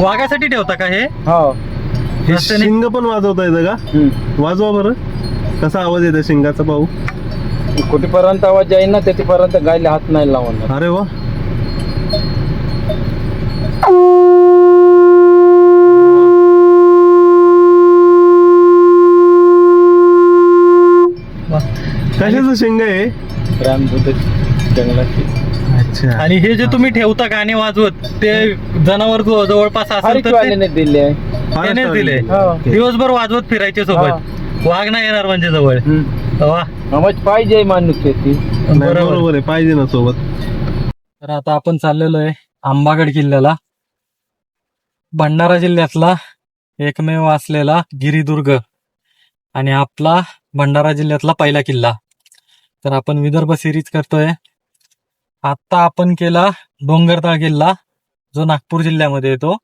वाघासाठी ठेवता का हे? हो. हे रस्त्याने- शिंग पण वाजवता येतं का? वाजवा बरं. कसा आवाज येतो शिंगाचा भाऊ कुठेपर्यंत आवाज जाईल ना तिथेपर्यंत गायला हात नाही लावणार. अरे वा. कशाचं शिंग आहे रामदूत जंगलाची. अच्छा. आणि हे जे तुम्ही ठेवता गाणे वाजवत ते जनावर जो- जवळपास असेल तर ते- दिले. त्यानेच दिले. हो. दिवसभर वाजवत फिरायचे सोबत. वाघ नाही येणार म्हणजे जवळ. वा. आवाज पाहिजे माणूस त्याची नाही, बरोबर बरोबर आहे. पाहिजे ना सोबत. तर आता आपण चाललेलो आहे आंबागड किल्ल्याला. भंडारा जिल्ह्यातला एकमेव असलेला गिरिदुर्ग आणि आपला भंडारा जिल्ह्यातला पहिला किल्ला. तर आपण विदर्भ सिरीज करतोय. आता आपण केला डोंगरताळ किल्ला जो नागपूर जिल्ह्यामध्ये येतो.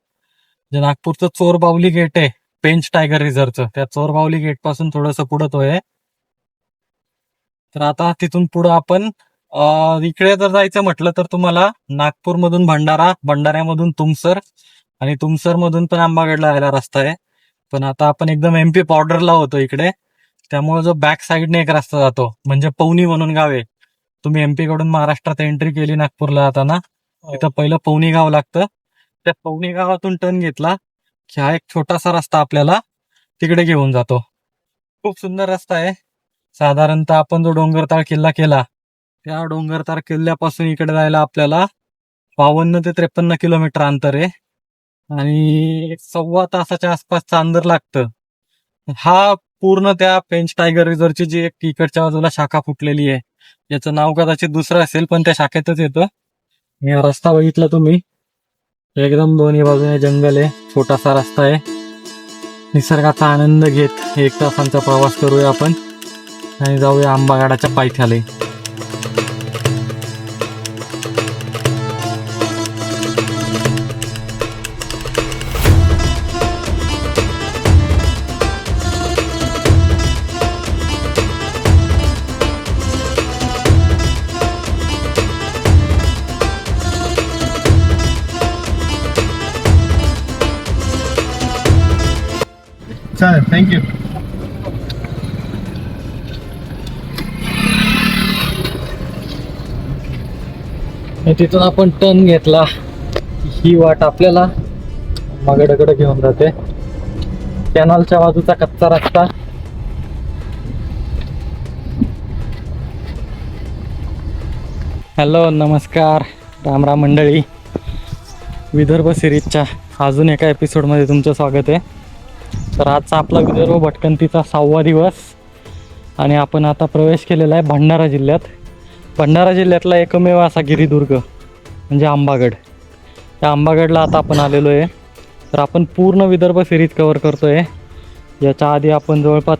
जे नागपूरचं चोरबावली गेट आहे पेंच टायगर रिझर्वचं. त्या चोरबावली गेटपासून थोडस पुढं तो आहे. तर आता तिथून पुढं आपण इकडे जर जायचं म्हटलं तर तुम्हाला नागपूरमधून भंडारा भंडाऱ्यामधून तुमसर आणि तुमसर मधून पण आंबागडला यायला रस्ता आहे. पण आता आपण एकदम एमपी बॉर्डरला होतो इकडे. त्यामुळे जो बॅक साईडने एक रस्ता जातो म्हणजे पवनी म्हणून गाव आहे. तुम्ही एमपी कडून महाराष्ट्रात एंट्री केली नागपूरला जाताना. तिथं पहिलं पवनी गाव लागतं. त्या पवनी गावातून टर्न घेतला. की हा एक छोटासा रस्ता आपल्याला तिकडे घेऊन जातो. खूप सुंदर रस्ता आहे. साधारणतः आपण जो डोंगरताळ किल्ला केला त्या डोंगरताळ किल्ल्यापासून इकडे जायला आपल्याला बावन्न ते त्रेपन्न किलोमीटर अंतर आहे. आणि एक सव्वा तासाच्या आसपासचं अंतर लागतं. हा पूर्ण त्या पेंच टायगर रिझर्वची जी एक तिकडच्या बाजूला शाखा फुटलेली आहे. याचं नाव कदाचित दुसरं असेल पण त्या शाखेतच येतं. या रस्ता बघितला तुम्ही. एकदम दोन्ही बाजूने जंगल आहे. छोटासा रस्ता आहे. निसर्गाचा आनंद घेत एक तासांचा प्रवास करूया आपण. आणि जाऊया आंबागाडाच्या पायथ्याला. थँक्यू तिथून आपण टर्न घेतला. ही वाट आपल्याला मगडकडे घेऊन जाते. कॅनॉलच्या बाजूचा कच्चा रस्ता. हॅलो नमस्कार राम राम मंडळी. विदर्भ सिरीजच्या अजून एका एपिसोडमध्ये तुमचं स्वागत आहे. तर आजचा आपला विदर्भ भटकंतीचा सहावा दिवस. आणि आपण आता प्रवेश केलेला आहे भंडारा जिल्ह्यात. भंडारा जिल्ह्यातला एकमेव असा गिरिदुर्ग म्हणजे आंबागड. त्या आंबागडला आता आपण आलेलो आहे. तर आपण पूर्ण विदर्भ सिरीज कवर करतो आहे याच्या आधी आपण जवळपास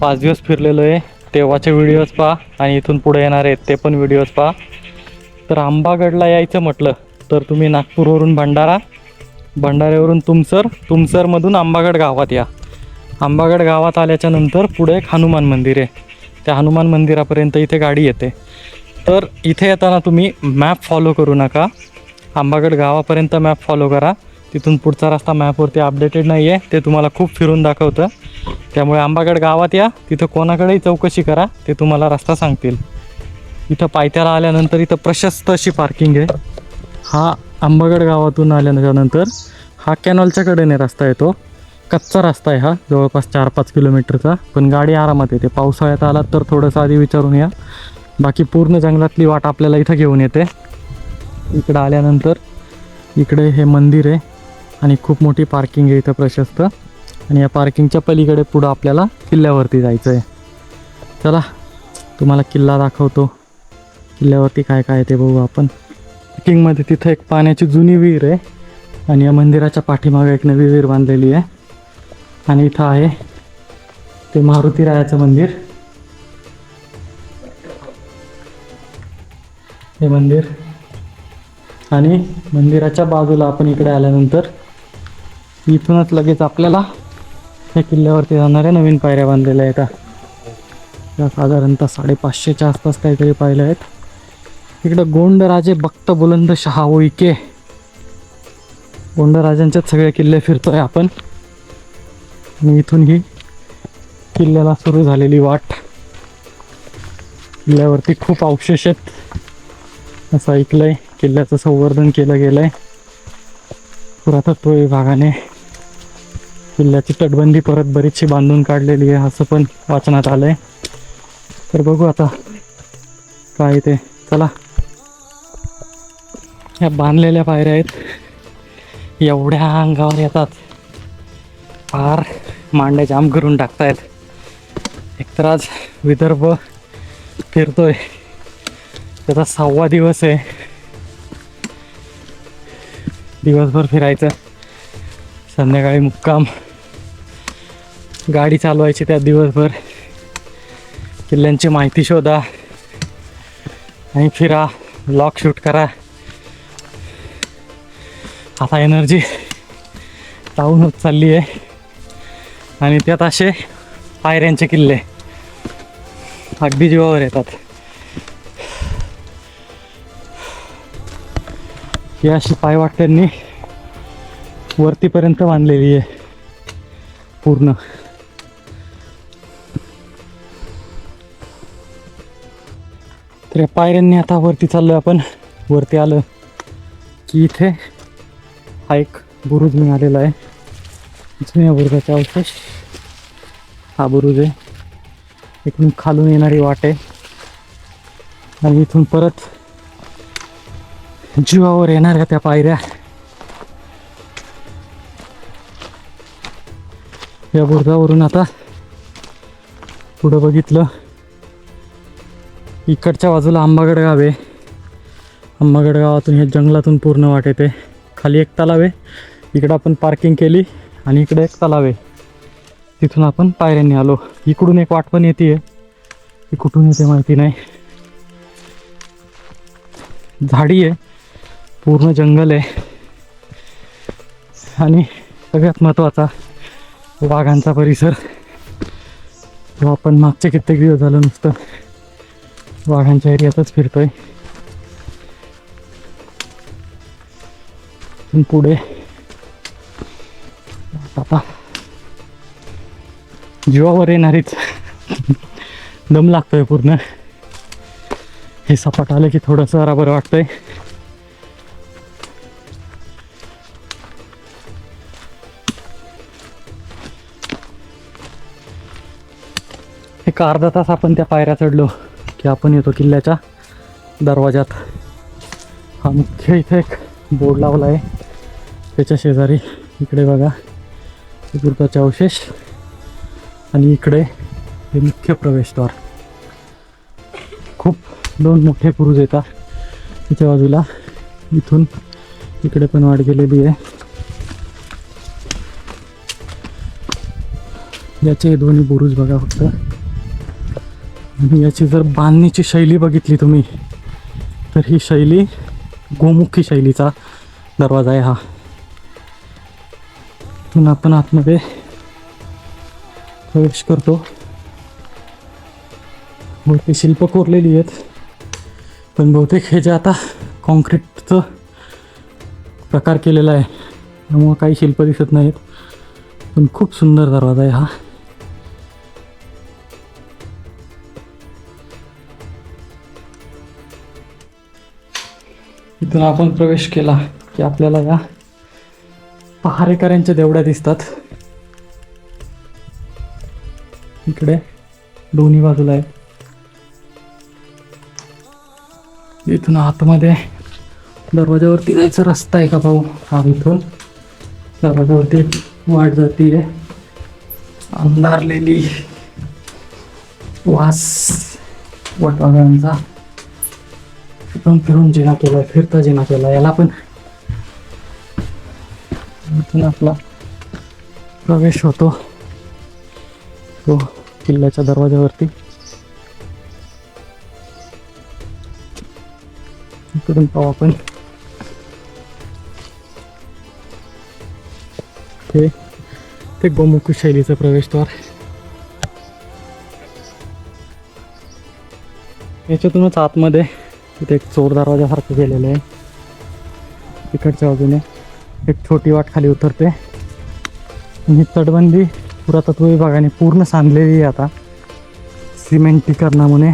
पाच दिवस फिरलेलो आहे. तेव्हाचे व्हिडिओज पहा आणि इथून पुढे येणार आहेत ते पण व्हिडिओज पहा. तर आंबागडला यायचं म्हटलं तर तुम्ही नागपूरवरून भंडारा भंडाऱ्यावरून तुमसर तुमसरमधून आंबागड गावात या. आंबागड गावात आल्याच्यानंतर पुढे एक हनुमान मंदिर आहे. त्या हनुमान मंदिरापर्यंत इथे गाडी येते. तर इथे येताना तुम्ही मॅप फॉलो करू नका. आंबागड गावापर्यंत मॅप फॉलो करा. तिथून पुढचा रस्ता मॅपवरती अपडेटेड नाही आहे ते तुम्हाला खूप फिरून दाखवतं. त्यामुळे आंबागड गावात या. तिथं कोणाकडेही चौकशी करा. ते तुम्हाला रस्ता सांगतील. इथं पायथ्याला आल्यानंतर इथं प्रशस्त अशी पार्किंग आहे. हा आंबागड गावातून आल्यानंतर हा कॅनॉलच्या कडेने रस्ता येतो. कच्चा रस्ता आहे हा जवळपास चार पाच किलोमीटरचा पण गाडी आरामात येते. पावसाळ्यात आलात तर थोडंसं आधी विचारून या. बाकी पूर्ण जंगलातली वाट आपल्याला इथं घेऊन येते. इकडं आल्यानंतर इकडे हे मंदिर आहे आणि खूप मोठी पार्किंग आहे इथं प्रशस्त. आणि या पार्किंगच्या पलीकडे पुढं आपल्याला किल्ल्यावरती जायचं आहे चला तुम्हाला किल्ला दाखवतो. किल्ल्यावरती काय काय ते बघू आपण. ट्रेकिंगमध्ये तिथं एक पाण्याची जुनी विहीर आहे आणि या मंदिराच्या पाठीमागे एक नवी विहीर बांधलेली आहे. आणि इथं आहे ते मारुती रायाचं मंदिर. हे मंदिर. आणि मंदिराच्या बाजूला आपण इकडे आल्यानंतर इथूनच लगेच आपल्याला या किल्ल्यावरती जाणाऱ्या नवीन पायऱ्या बांधलेल्या आहेत. या साधारणतः साडेपाचशेच्या आसपास काहीतरी पाहिल्या आहेत. इकडं गोंडराजे भक्त बुलंद शहा उईके गोंडराजांच्याच सगळे किल्ले फिरतोय आपण. आणि इथून ही किल्ल्याला सुरू झालेली वाट. किल्ल्यावरती खूप अवशेष आहेत. असं ऐकलंय किल्ल्याचं संवर्धन केलं गेलंय. पुरातत्व विभागाने किल्ल्याची तटबंदी परत बरीचशी बांधून काढलेली आहे असं पण वाचनात आलंय. तर बघू आता काय ते. चला. ह्या बांधलेल्या पायऱ्या आहेत. एवढ्या अंगावर येतात. फार मांड्या जाम करून टाकतायत. एकतर आज विदर्भ फिरतोय. त्याचा सहावा दिवस आहे. दिवसभर फिरायचं. संध्याकाळी मुक्काम. गाडी चालवायची त्या दिवसभर. किल्ल्यांची माहिती शोधा. आणि फिरा. लॉक शूट करा. आता एनर्जी टाऊन होत चालली आहे. आणि त्यात असे पायऱ्यांचे किल्ले अगदी जीवावर येतात. ही अशी पायवाट्यांनी वरतीपर्यंत बांधलेली आहे. पूर्ण. तर या पायऱ्यांनी आता वरती चाललो आपण. वरती आलं की इथे हा एक बुरुज मिळालेला आहे. जुन्या बुरुजाचा अवशेष. हा बुरुज आहे. इकडून खालून येणारी वाट आहे. आणि इथून परत जीवावर येणाऱ्या त्या पायऱ्या. या बुरुजावरून आता पुढं बघितलं. इकडच्या बाजूला आंबागड गाव आहे. आंबागड गावातून हे जंगलातून पूर्ण वाट येते. खाली एक तलाव आहे. इकडं आपण पार्किंग केली आणि इकडे एक तलाव आहे. तिथून आपण पायऱ्यांनी आलो. इकडून एक वाट पण येते ती कुठून येते माहिती नाही. झाडी आहे. पूर्ण जंगल आहे. आणि सगळ्यात महत्त्वाचा वाघांचा परिसर. तो आपण मागचे कित्येक दिवस झालं नुसतं वाघांच्या एरियातच फिरतोय. इथून पुढे. आता. जीवावर येणारीच. दम लागतोय पूर्ण. हे सपाट आलं की थोडंसं बराबर बरं वाटतंय. एक अर्धा तास आपण त्या पायऱ्या चढलो की आपण येतो किल्ल्याच्या दरवाजात हा मुख्य इथे एक बोर्ड लावला आहे. त्याच्या शेजारी इकडे बघा गुरुताचे अवशेष आणि इकडे हे मुख्य प्रवेशद्वार. खूप दोन मोठे पुरुष येतात त्याच्या बाजूला. इथून इकडे पण वाढ गेलेली आहे. याचे हे दोन्ही बुरुज बघा फक्त. आणि याची जर बांधणीची शैली बघितली तुम्ही तर ही शैली गोमुखी शैलीचा दरवाजा आहे हा. इथून आपण आतमध्ये प्रवेश करतो. वरती शिल्प कोरलेली आहेत पण बहुतेक हे जे आता कॉन्क्रीटचं प्रकार केलेला आहे त्यामुळं काही शिल्प दिसत नाहीत पण खूप सुंदर दरवाजा आहे हा. इथून आपण प्रवेश केला की आपल्याला या पहारेकऱ्यांच्या देवड्या दिसतात. इकडे दोन्ही बाजूला आहे इथून आतमध्ये दरवाजावरती जायचा रस्ता आहे का भाऊ? हा इथून दरवाजावरती वाट जाते. अंधारलेली वास वटवाघांचा फिरून फिरून जिना केला फिरता जिना केला याला पण इथून आपला प्रवेश होतो. तो किल्ल्याच्या दरवाजावरती इकडून पाहू आपण. ते ते गोमुख शैलीचं प्रवेशद्वार. याच्यातूनच आतमध्ये तिथे एक चोर दरवाजासारखं गेलेलं आहे. तिकडच्या बाजूने. एक छोटी वाट खाली उतरते. ही तटबंदी पुरातत्व विभागाने पूर्ण सांधलेली आहे आता. सिमेंटीकरणामुळे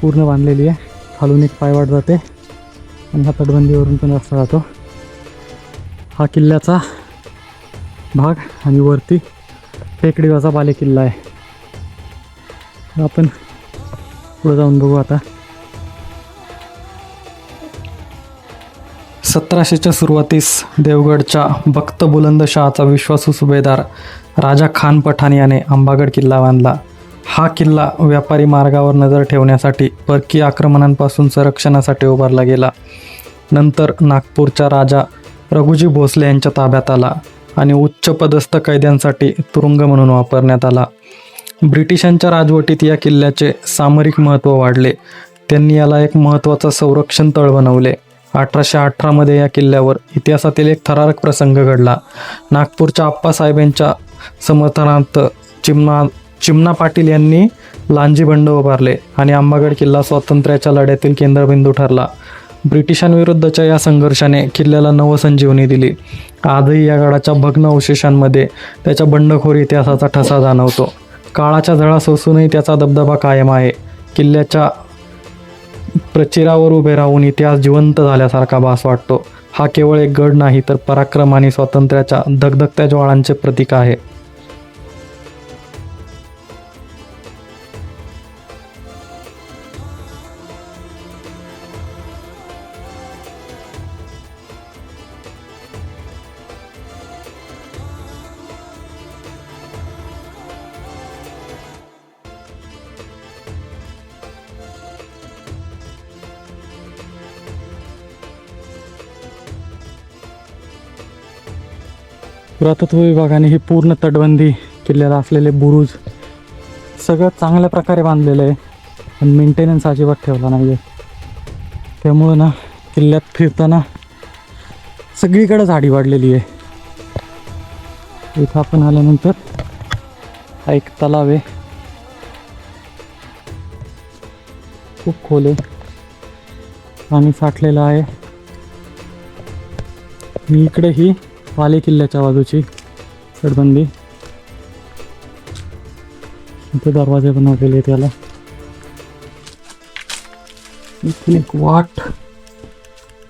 पूर्ण बांधलेली आहे. खालून एक पायवाट जाते. आणि ह्या तटबंदीवरून पण रस्ता जातो. हा किल्ल्याचा भाग आणि वरती टेकडीवाचा बालेकिल्ला आहे. आपण पुढे जाऊन बघू आता. सतराशेच्या सुरुवातीस देवगडच्या भक्त बुलंदशहाचा विश्वासू सुभेदार राजा खान पठाण याने अंबागड किल्ला बांधला. हा किल्ला व्यापारी मार्गावर नजर ठेवण्यासाठी परकीय आक्रमणांपासून संरक्षणासाठी उभारला गेला. नंतर नागपूरच्या राजा रघुजी भोसले यांच्या ताब्यात आला आणि उच्चपदस्थ कैद्यांसाठी तुरुंग म्हणून वापरण्यात आला. ब्रिटिशांच्या राजवटीत या किल्ल्याचे सामरिक महत्त्व वाढले. त्यांनी याला एक महत्त्वाचा संरक्षण तळ बनवले. अठराशे अठरामध्ये या किल्ल्यावर इतिहासातील एक थरारक प्रसंग घडला. नागपूरच्या आप्पासाहेब यांच्या समर्थनार्थ चिमणा चिमणा पाटील यांनी लांजी बंड उभारले आणि आंबागड किल्ला स्वातंत्र्याच्या लढ्यातील केंद्रबिंदू ठरला. ब्रिटिशांविरुद्धच्या या संघर्षाने किल्ल्याला नवसंजीवनी दिली. आजही या गडाच्या भग्न अवशेषांमध्ये त्याच्या बंडखोर इतिहासाचा ठसा जाणवतो. काळाच्या झळा सोसूनही त्याचा दबदबा कायम आहे. किल्ल्याच्या प्रचिरावर उभे राहून इतिहास जिवंत झाल्यासारखा भास वाटतो. हा केवळ एक गड नाही तर पराक्रम आणि स्वातंत्र्याच्या धगधगत्या ज्वाळांचे प्रतीक आहे. पुरातत्व विभागाने ही पूर्ण तटबंदी किल्ल्याला असलेले बुरुज सगळं चांगल्या प्रकारे बांधलेलं आहे. पण मेंटेनन्स अजिबात ठेवला नाही आहे त्यामुळं ना किल्ल्यात फिरताना सगळीकडे झाडी वाढलेली आहे. इथं आपण आल्यानंतर हा एक तलाव आहे. खूप खोल आहे. पाणी साठलेलं आहे. मी इकडे ही वाले किल्ल्याच्या बाजूची तटबंदी. इथे दरवाजे बनवलेले त्याला इथून एक वाट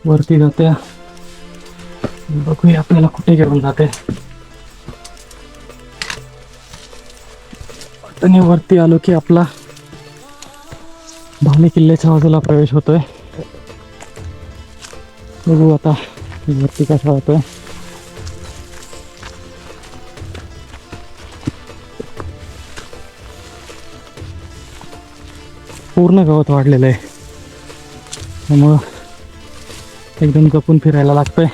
वरती जाते. बघूया आपल्याला कुठे घेऊन जाते. आणि वरती आलो की आपला भाले किल्ल्याच्या बाजूला प्रवेश होतोय. बघू आता वरती कसा होतोय. पूर्ण गवत वाढलेलं आहे. त्यामुळं एकदम जपून फिरायला लागतंय.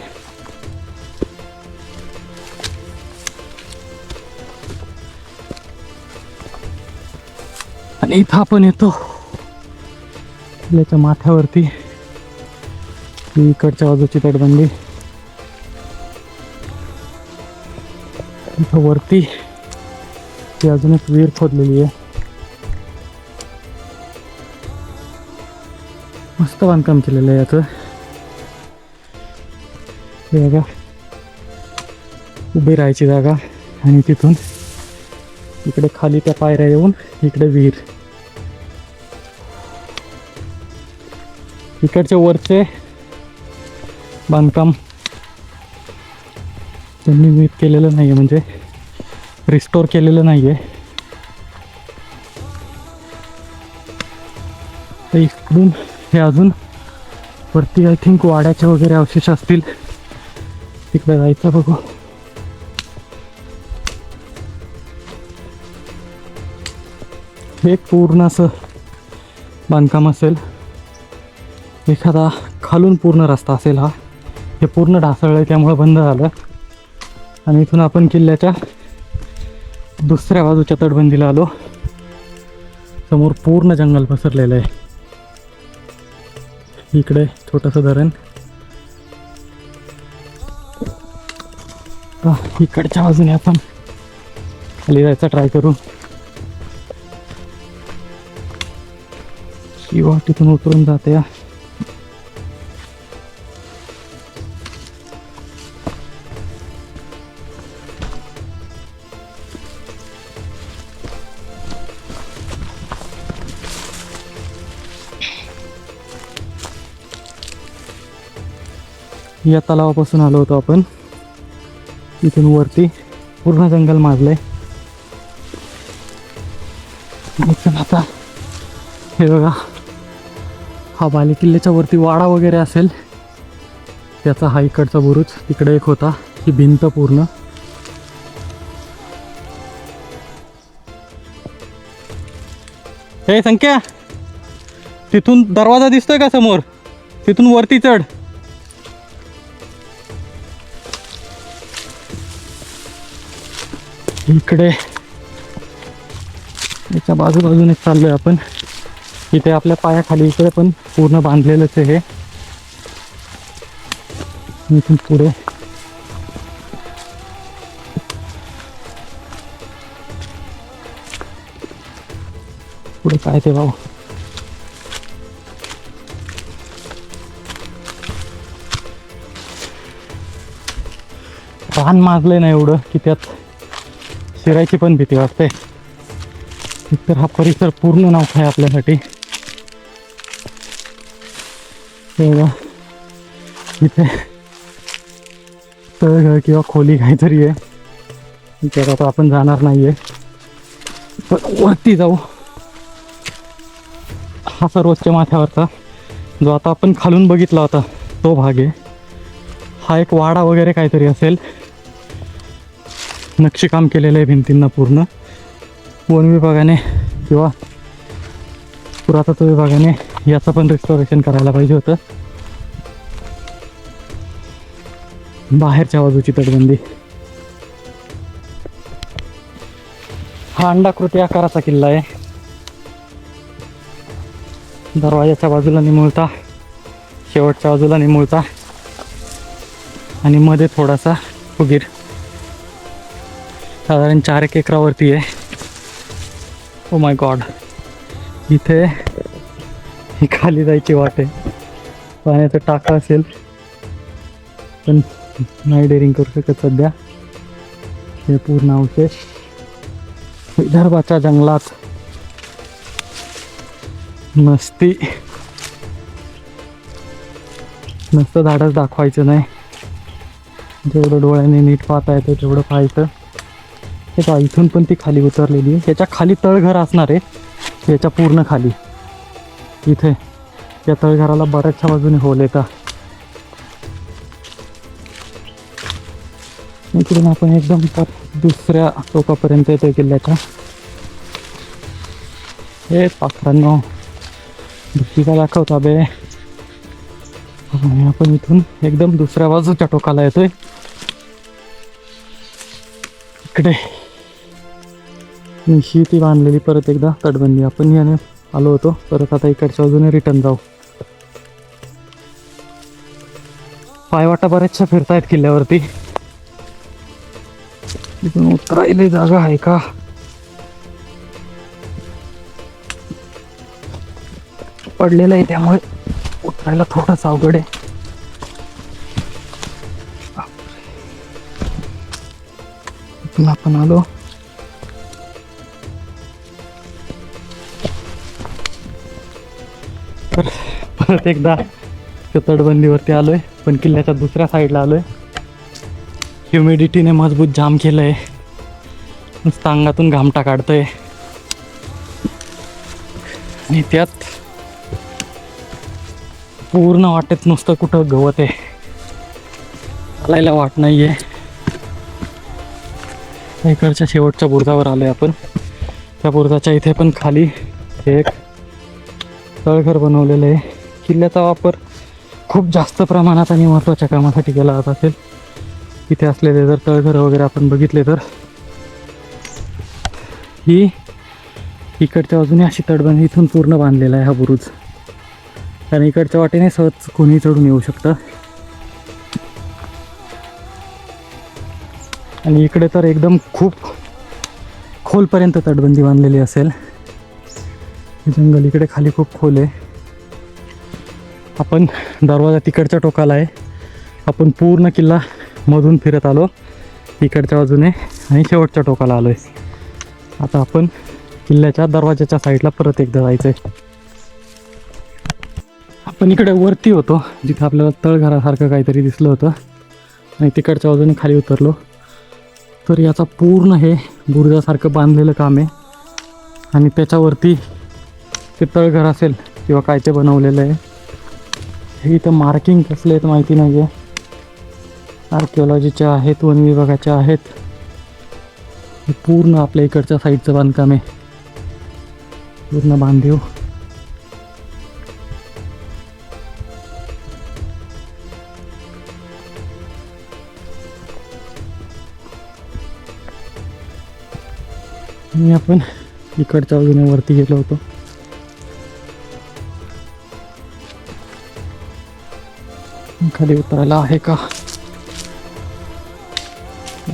आणि इथं आपण येतो. किल्ल्याच्या माथ्यावरती. इकडच्या बाजूची तटबंदी. इथं वरती. ती अजून एक विहीर खोदलेली आहे. मस्त बांधकाम केलेलं आहे याचं हे बघा उभी राहायची जागा. आणि तिथून इकडे खाली त्या पायऱ्या येऊन इकडे विहीर. इकडचे वरचे बांधकाम त्यांनी नीट केलेलं नाही आहे म्हणजे रिस्टोर केलेलं नाही आहे तर इकडून हे अजून. वरती आय थिंक वाड्याचे वगैरे अवशेष असतील. तिकडे जायचं बघू. हे पूर्ण असं बांधकाम असेल. एखादा खालून पूर्ण रस्ता असेल हा. हे पूर्ण ढासळलं आहे त्यामुळं बंद झालं. आणि इथून आपण किल्ल्याच्या दुसऱ्या बाजूच्या तटबंदीला आलो. समोर पूर्ण जंगल पसरलेलं आहे. इकडे छोटंसं धरण. इकडच्या बाजूने आपण खाली जायचा ट्राय करू. शिवा तिथून उतरून जाते. या तलावापासून आलो होतो आपण. इथून वरती पूर्ण जंगल माजलंय. इथून आता हे बघा. हा बालेकिल्ल्याच्या वरती वाडा वगैरे असेल. त्याचा हा इकडचा बुरुज तिकडे एक होता. ही भिंत पूर्ण. हे संख्या तिथून दरवाजा दिसतोय का समोर? तिथून वरती चढ. इकडे याच्या बाजूबाजूने चाललोय आपण. इथे आपल्या पायाखाली इकडे पण पूर्ण बांधलेलंच आहे हे. इथून पुढे. पुढे काय ते भाऊ? रान माजलंय ना एवढं की त्यात. शिरायची पण भीती वाटते. तर हा परिसर पूर्ण नाव आहे आपल्यासाठी. इथे तळघर किंवा खोली काहीतरी आहे. त्यात आता आपण जाणार नाहीये. पण वरती जाऊ. हा सर्वोच्च माथ्यावरचा जो आता आपण खालून बघितला होता तो भाग आहे. हा एक वाडा वगैरे काहीतरी असेल. नक्षीकाम केलेलं आहे भिंतींना पूर्ण. वन विभागाने किंवा पुरातत्व विभागाने याचं पण रिस्टॉरेशन करायला पाहिजे होतं. बाहेरच्या बाजूची तटबंदी. हा अंडाकृती आकाराचा किल्ला आहे. दरवाजाच्या बाजूला निमुळता शेवटच्या बाजूला निमुळता आणि मध्ये थोडासा फुगीर साधारण चार एक एकरावरती आहे. ओ माय गॉड इथे ही खाली जायची वाट आहे. पाण्याचं टाका असेल. पण नाही डेअरिंग करू शकत सध्या. हे पूर्ण अवशेष विदर्भाच्या जंगलात नसती नसतं झाडच दाखवायचं नाही. जेवढं डोळ्याने नीट पाहता येतं तेवढं पाहायचं. हे का इथून पण ती खाली उतरलेली आहे. याच्या खाली तळघर असणार आहे. याच्या पूर्ण खाली. इथे या तळघराला बऱ्याचशा बाजूने होल येतात इकडून आपण एकदम दुसऱ्या टोकापर्यंत येतो किल्ल्याच्या. हे पाखरांनो भीतीला दाखवता बे. आपण इथून एकदम दुसऱ्या बाजूच्या टोकाला येतोय. इकडे. निशी ती बांधलेली परत एकदा तटबंदी. आपण याने आलो होतो. परत आता इकडच्या बाजूने रिटर्न जाऊ. पायवाटा बऱ्याचशा फिरतायत किल्ल्यावरती. इथून उतरायला जागा आहे का? पडलेलं आहे त्यामुळे उतरायला थोडंसं अवघड आहे. आपण आलो. परत एकदा त्या तटबंदीवरती आलोय. पण किल्ल्याच्या दुसऱ्या साईडला आलोय. ह्युमिडिटीने मजबूत जाम केलंय. नुसतं अंगातून घामटा काढतोय. आणि त्यात पूर्ण वाटेत नुसतं कुठं गवत आहे. चालायला वाट नाहीये. इकडच्या शेवटच्या बुरजावर आलोय आपण. त्या बुरजाच्या इथे पण खाली एक तळघर बनवलेलं आहे. किल्ल्याचा वापर खूप जास्त प्रमाणात आणि महत्त्वाच्या कामासाठी केला जात असेल. इथे असलेले जर तळघर वगैरे आपण बघितले तर ही इकडच्या बाजूने अशी तटबंदी इथून पूर्ण बांधलेला आहे हा बुरुज. कारण इकडच्या वाटेने सहज कोणी चढून येऊ शकतं. आणि इकडे तर एकदम खूप खोलपर्यंत तटबंदी बांधलेली असेल. जंगल इकडे खाली खूप खोल आहे. आपण दरवाजा तिकडच्या टोकाला आहे. आपण पूर्ण किल्ला मधून फिरत आलो. इकडच्या बाजूने आणि शेवटच्या टोकाला आलो आहे आता आपण किल्ल्याच्या दरवाजाच्या साईडला परत एकदा जायचं आहे आपण इकडे वरती होतो जिथं आपल्याला तळघरासारखं काहीतरी दिसलं होतं. आणि तिकडच्या बाजूने खाली उतरलो. तर याचा पूर्ण हे बुरुजासारखं बांधलेलं काम आहे. आणि त्याच्यावरती ते तळघर असेल किंवा काय ते बनवलेलं आहे. हे इथं मार्किंग कसले आहेत माहिती नाही आहे आर्किओलॉजीच्या आहेत वन विभागाच्या आहेत. हे पूर्ण आपल्या इकडच्या साईडचं बांधकाम आहे. पूर्ण बांधीव. आणि आपण इकडच्या बाजूने वरती गेलो होतो. खाली उतरायला आहे का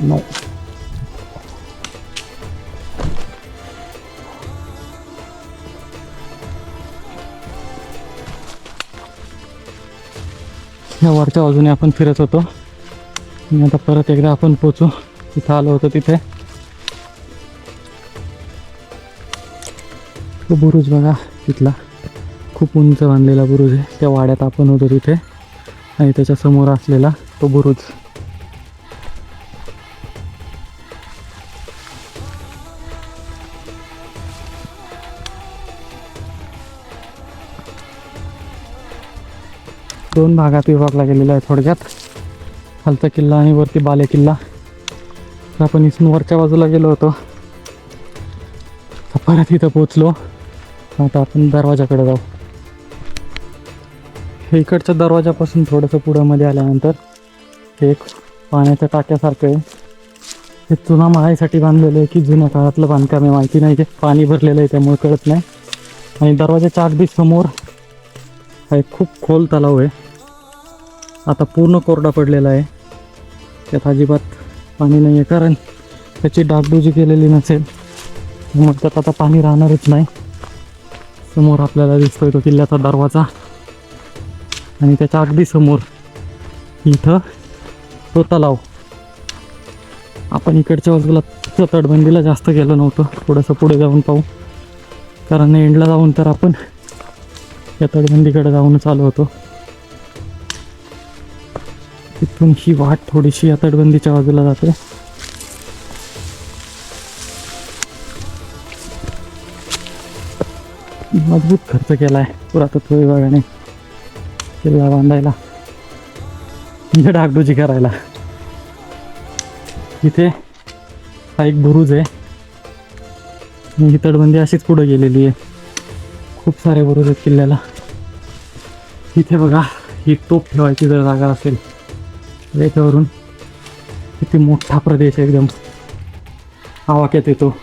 नो या वरच्या बाजूने आपण फिरत होतो. आणि आता परत एकदा आपण पोचू. तिथं आलो होतो तिथे. तो बुरुज बघा तिथला खूप उंच बांधलेला बुरुज आहे. त्या वाड्यात आपण होतो तिथे. आणि त्याच्यासमोर असलेला तो बुरुज. दोन भागात विभागला गेलेला आहे थोडक्यात. खालचा किल्ला आणि वरती बाले किल्ला. तर आपण इथून वरच्या बाजूला गेलो होतो. परत इथं पोचलो आता आपण दरवाजाकडे जाऊ. इकडच्या दरवाजापासून थोडंसं पुढं मध्ये आल्यानंतर हे एक पाण्याच्या टाक्यासारखं आहे. हे चुना माळायसाठी बांधलेलं आहे की जुन्या काळातलं बांधकाम आहे माहिती नाही. ते पाणी भरलेलं आहे त्यामुळे कळत नाही. आणि दरवाजाच्या अगदी समोर हा एक खूप खोल तलाव आहे. आता पूर्ण कोरडा पडलेला आहे. त्यात अजिबात पाणी नाही आहे कारण त्याची डागडुजी केलेली नसेल. मग त्यात आता पाणी राहणारच नाही. समोर आपल्याला दिसतोय तो किल्ल्याचा दरवाजा. आणि त्याच्या अगदी समोर इथं तो तलाव. आपण इकडच्या बाजूला त्या तटबंदीला जास्त गेलो नव्हतो. थोडंसं पुढे जाऊन पाहू. कारण एंडला जाऊन तर आपण या तटबंदीकडे जाऊनच आलो होतो. तिथून ही वाट थोडीशी या तटबंदीच्या बाजूला जाते. मजबूत खर्च केला आहे पुरातत्व विभागाने. किल्ला बांधायला. म्हणजे डागडुजी करायला. इथे हा एक बुरुज आहे. मी ही तटबंदी अशीच पुढे गेलेली आहे. खूप सारे बुरुज आहेत किल्ल्याला. इथे बघा ही तोप ठेवायची जर जागा असेल तर याच्यावरून किती मोठा प्रदेश एकदम. आवाक्यात येतो.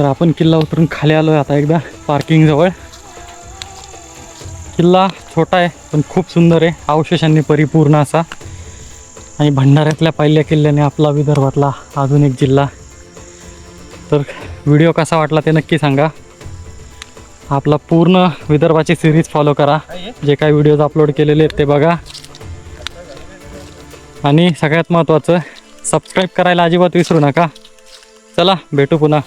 तर आपण किल्ला उतरून खाली आलोय आता एकदा पार्किंग जवळ. किल्ला छोटा आहे पण खूप सुंदर आहे. अवशेषांनी परिपूर्ण असा. आणि भंडाऱ्यातल्या पहिल्या किल्ल्याने आपला विदर्भातला अजून एक जिल्हा. तर व्हिडिओ कसा वाटला ते नक्की सांगा. आपला पूर्ण विदर्भाची सिरीज फॉलो करा. जे काही व्हिडिओज अपलोड केलेले आहेत ते बघा. आणि सगळ्यात महत्त्वाचं सबस्क्राईब करायला अजिबात विसरू नका. चला भेटू पुन्हा.